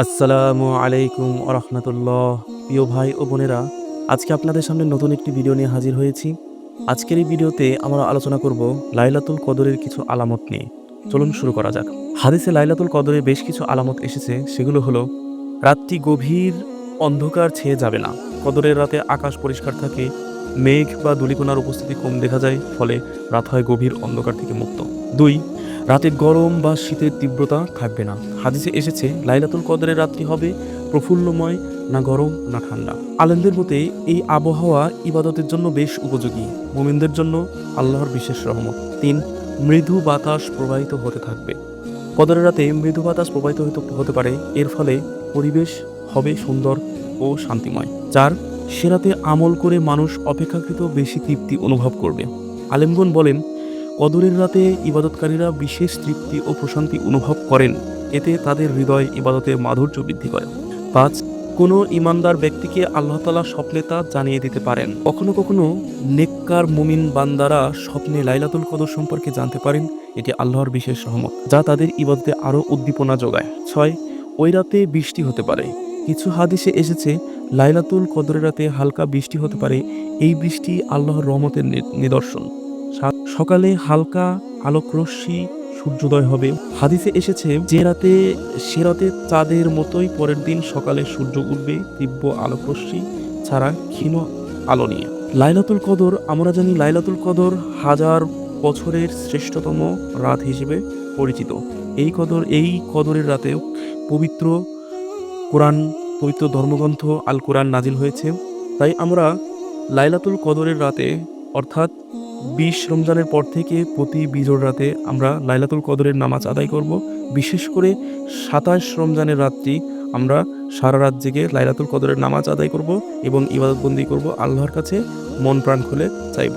আসসালামু আলাইকুম আরহামতুল্লাহ প্রিয় ভাই ও বোনেরা, আজকে আপনাদের সামনে নতুন একটি ভিডিও নিয়ে হাজির হয়েছি। আজকের এই ভিডিওতে আমরা আলোচনা করব লাইলাতুল কদরের কিছু আলামত নিয়ে। চলুন শুরু করা যাক। হাদিসে লাইলাতুল কদরে বেশ কিছু আলামত এসেছে, সেগুলো হলো, রাতটি গভীর অন্ধকার ছেয়ে যাবে না। কদরের রাতে আকাশ পরিষ্কার থাকে, মেঘ বা ধূলিকণার উপস্থিতি কম দেখা যায়, ফলে রাত হয় গভীর অন্ধকার থেকে মুক্ত। দুই, রাতে গরম বা শীতের তীব্রতা থাকবে না। হাদিসে এসেছে, লাইলাতুল কদরের রাত্রি হবে প্রফুল্লময়, না গরম, না ঠান্ডা। আলেমদের মতে, এই আবহাওয়া ইবাদতের জন্য বেশ উপযোগী। মোমিনদের জন্য আল্লাহর বিশেষ রহমত। তিন, মৃদু বাতাস প্রবাহিত হতে থাকবে। কদরের রাতে মৃদু বাতাস প্রবাহিত হতে- হতে পারে। এর ফলে পরিবেশ হবে সুন্দর ও শান্তিময়। চার, সে রাতে আমল করে মানুষ অপেক্ষাকৃত বেশি তৃপ্তি অনুভব করবে। আলেমগণ বলেন, কদরের রাতে ইবাদতকারীরা বিশেষ তৃপ্তি ও প্রশান্তি অনুভব করেন। এতে তাদের হৃদয় ইবাদতের মাধুর্য বৃদ্ধি করে। পাঁচ, কোনো ইমানদার ব্যক্তিকে আল্লাহ তালা স্বপ্নে তা জানিয়ে দিতে পারেন। কখনো কখনো নেককার মুমিন বান্দারা স্বপ্নে লাইলাতুল কদর সম্পর্কে জানতে পারেন, এটি আল্লাহর বিশেষ রহমত, যা তাদের ইবাদতে আরও উদ্দীপনা যোগায়। ছয়, ওই রাতে বৃষ্টি হতে পারে। কিছু হাদিসে এসেছে লাইলাতুল কদরের রাতে হালকা বৃষ্টি হতে পারে, এই বৃষ্টি আল্লাহর রহমতের নিদর্শন। সকালে হালকা আলোকরশ্মি সূর্যোদয় হবে। হাদিসে এসেছে, যে রাতে, সে রাতে চাঁদের মতোই পরের দিন সকালে সূর্য উঠবে তীব্র আলোকরশ্মি ছাড়া ক্ষীণ আলো নিয়ে। লাইলাতুল কদর, আমরা জানি লাইলাতুল কদর হাজার বছরের শ্রেষ্ঠতম রাত হিসেবে পরিচিত। এই কদর, এই কদরের রাতেও পবিত্র কোরআন পবিত্র ধর্মগ্রন্থ আল কোরআন নাজিল হয়েছে। তাই আমরা লাইলাতুল কদরের রাতে, অর্থাৎ বিশ রমজানের পর থেকে প্রতি বিজোর রাতে আমরা লাইলাতুল কদরের নামাজ আদায় করব। বিশেষ করে সাতাশ রমজানের রাত্রি আমরা সারা রাত জেগে লাইলাতুল কদরের নামাজ আদায় করব এবং ইবাদতবন্দি করব। আল্লাহর কাছে মন প্রাণ খুলে চাইব।